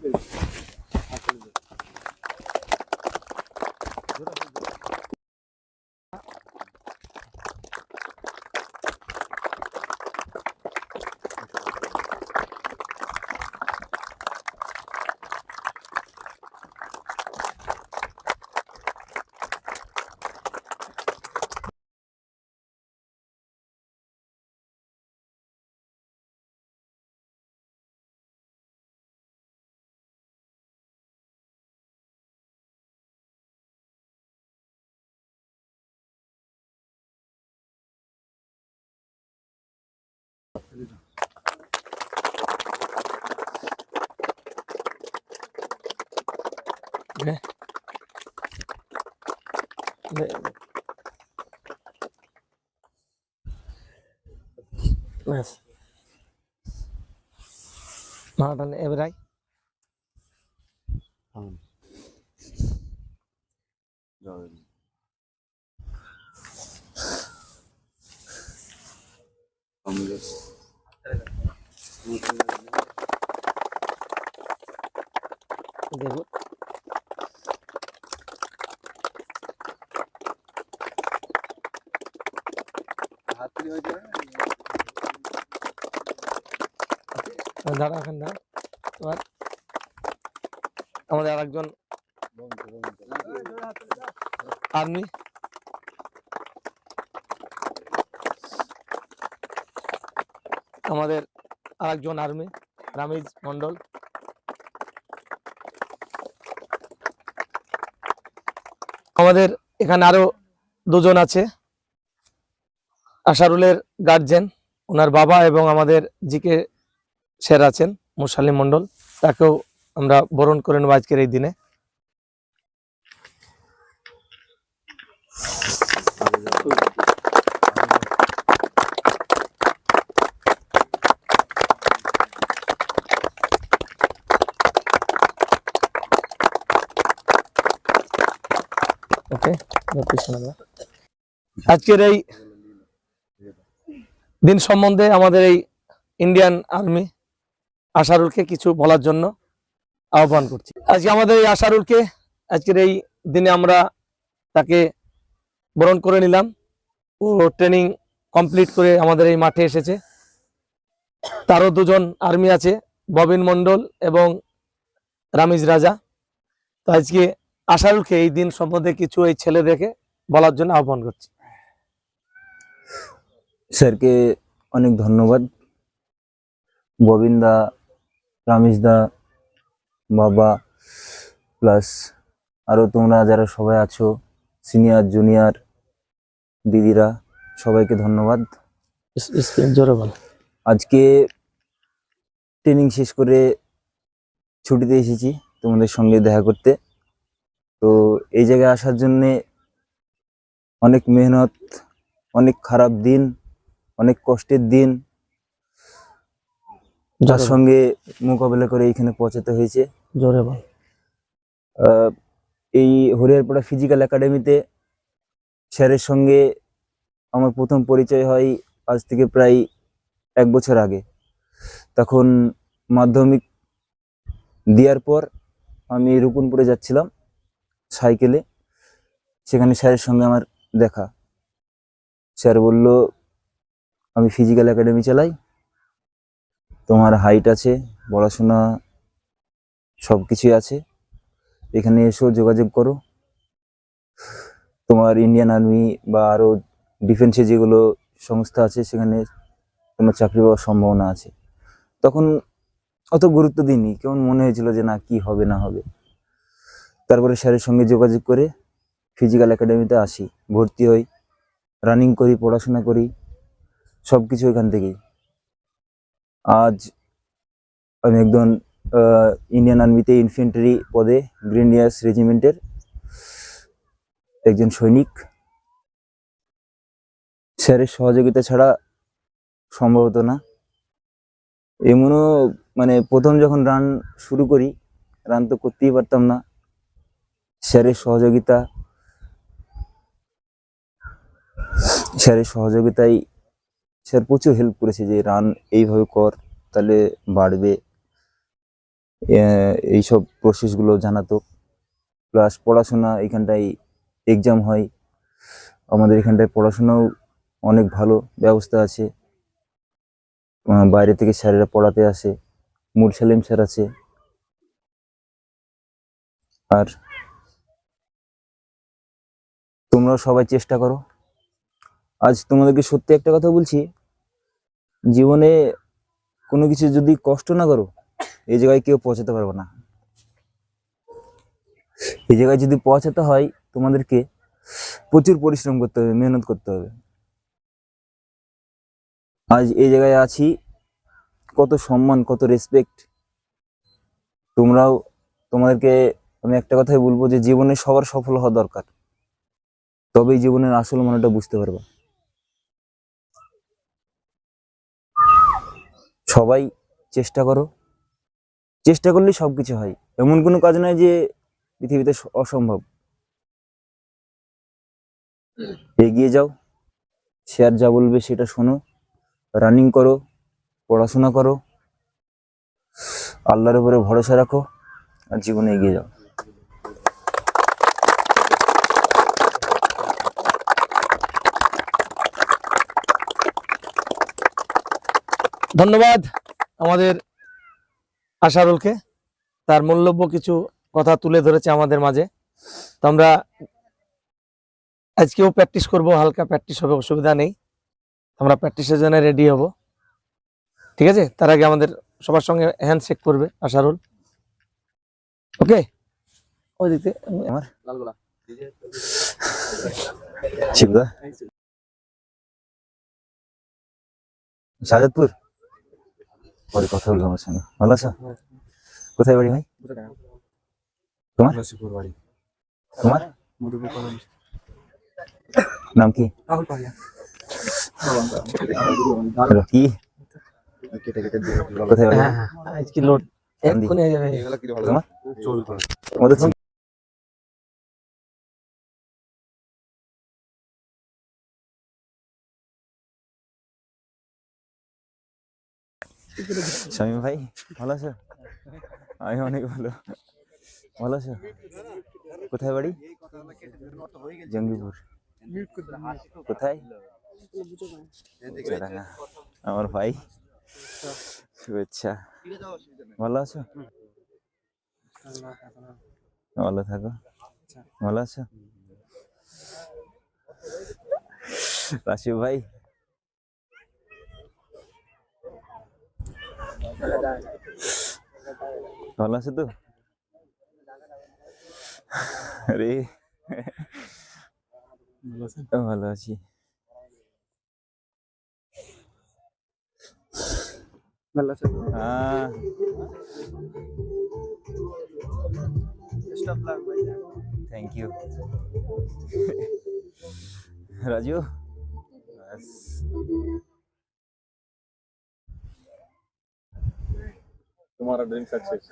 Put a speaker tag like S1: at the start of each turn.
S1: Thank you. ഇവിടെ നാടൻ എവരായി দাঁড়া এখন দাঁড়া। এবার আমাদের আরেকজন আর্মি। আমাদের আরেকজন আর্মি রামিজ মন্ডল আমাদের এখানে আরও দুজন আছে। আশারুলের গার্জেন ওনার বাবা এবং আমাদের জিকে স্যার আছেন মুসালিম মন্ডল তাকেও আমরা বরণ করে নেব আজকের এই দিনে। আজকের এই দিন সম্বন্ধে আমাদের এই ইন্ডিয়ান আর্মি আশারুলকে কিছু বলার জন্য আহ্বান করছি। আজকে আমাদের এই আশারুলকে, আজকের এই দিনে আমরা তাকে বরণ করে নিলাম। ও ট্রেনিং কমপ্লিট করে আমাদের এই মাঠে এসেছে। তারও দুজন আর্মি আছে, ববিন মন্ডল এবং রামিজ রাজা। তো আজকে আশারুলকে এই দিন সম্বন্ধে কিছু এই ছেলেদেরকে বলার জন্য আহ্বান করছি।
S2: স্যারকে অনেক ধন্যবাদ। গোবিন্দা রামিশদা বাবা প্লাস আরও তোমরা যারা সবাই আছো সিনিয়র জুনিয়র দিদিরা সবাইকে ধন্যবাদ। আজকে ট্রেনিং শেষ করে ছুটিতে এসেছি তোমাদের সঙ্গে দেখা করতে। তো এই জায়গায় আসার জন্যে অনেক মেহনত অনেক খারাপ দিন অনেক কষ্টের দিন।
S1: যার
S2: সঙ্গে মোকাবেলা করে এইখানে পৌঁছাতে হয়েছে।
S1: জোরে বল।
S2: এই হরিয়ারপাড়া ফিজিক্যাল একাডেমিতে স্যারের সঙ্গে আমার প্রথম পরিচয় হয় আজ থেকে প্রায় এক বছর আগে। তখন মাধ্যমিক দেওয়ার পর আমি রুকুনপুরে যাচ্ছিলাম সাইকেলে। সেখানে স্যারের সঙ্গে আমার দেখা। স্যার বলল আমি ফিজিক্যাল একাডেমি চালাই। তোমার হাইট আছে, পড়াশোনা সব কিছুই আছে। এখানে এসো, যোগাযোগ করো। তোমার ইন্ডিয়ান আর্মি বা আরও ডিফেন্সে যেগুলো সংস্থা আছে, সেখানে তোমার চাকরি পাওয়ার সম্ভাবনা আছে। তখন অত গুরুত্ব দিইনি, কেমন মনে হয়েছিল যে না, কি হবে, না হবে। তারপরে স্যারের সঙ্গে যোগাযোগ করে ফিজিক্যাল একাডেমিতে আসি। ভর্তি হই রানিং করি, পড়াশোনা করি। সব কিছু এখান থেকেই। আজ আমি একজন ইন্ডিয়ান আর্মিতে ইনফেন্ট্রি পদে গ্রেনিয়ার্স রেজিমেন্টের একজন সৈনিক। স্যারের সহযোগিতা ছাড়া সম্ভব হতো না। এমনও মানে প্রথম যখন রান শুরু করি রান তো করতেই পারতাম না। স্যারের সহযোগিতা, স্যারের সহযোগিতায় স্যার প্রচুর হেল্প করেছে যে রান এইভাবে কর, তাহলে বাড়বে। এইসব প্রসেসগুলো জানাতো। প্লাস পড়াশোনা এখানটায় এক্সাম হয়। আমাদের এখানটায় পড়াশোনাও অনেক ভালো ব্যবস্থা আছে। বাইরে থেকে স্যারেরা পড়াতে আসে। মুর সালিম স্যার আছে। আর তোমরাও সবাই চেষ্টা করো। আজ তোমাদেরকে সত্যি একটা কথা বলছি, জীবনে কোনো কিছু যদি কষ্ট না করো, এই জায়গায় কেউ পৌঁছাতে পারবে না। এই জায়গায় যদি পৌঁছাতে হয় তোমাদেরকে প্রচুর পরিশ্রম করতে হবে, মেহনত করতে হবে। আজ এই জায়গায় আছি, কত সম্মান, কত রেসপেক্ট তোমরাও, তোমাদেরকে আমি একটা কথাই বলব যে জীবনে সবার সফল হওয়া দরকার। তবেই জীবনের আসল মানেটা বুঝতে পারবা। সবাই চেষ্টা করো। চেষ্টা করলেই সবকিছু হয়। এমন কোনো কাজ নয় যে পৃথিবীতে অসম্ভব। এগিয়ে যাও। শেয়ার যা বলবে সেটা শোনো। রানিং করো। পড়াশোনা করো। আল্লাহর উপরে ভরসা রাখো। আর জীবনে এগিয়ে যাও।
S1: ধন্যবাদ আমাদের আশারুলকে। তার মূল্যব্য কিছু কথা তুলে ধরেছে আমাদের মাঝে। তো আমরা আজকেও প্র্যাকটিস করব, হালকা প্র্যাকটিস হবে, অসুবিধা নেই। আমরা প্র্যাকটিসের জন্য রেডি হব। ঠিক আছে? তার আগে আমাদের সবার সঙ্গে হ্যান্ড হ্যান্ডশেক করবে আশারুল। ওকে ওই দিকে
S2: আমার শিবদা? শাহাদপুর পরে কথা বলব আমার সঙ্গে। ভালো আছো? কোথায় বাড়ি ভাই? তোমার? তোমার? নাম কি? কি? কোথায় বাড়ি?
S1: হ্যাঁ হ্যাঁ আজকে লোড। এক্ষুনি হয়ে যাবে।
S2: তোমার? আমাদের শামীম ভাই, ভালো আছো? আমি অনেক ভালো। ভালো আছো? কোথায় বাড়ি? জঙ্গিপুর। কোথায়? আমার ভাই। শুভেচ্ছা। ভালো আছো? ভালো থাকো। ভালো আছো? রাশিব ভাই ভালো আছো তো আরে ভালো আছি হ্যাঁ থ্যাংক ইউ রাজু ব্যাস।
S3: तुम्हारा ड्रीम सक्सेस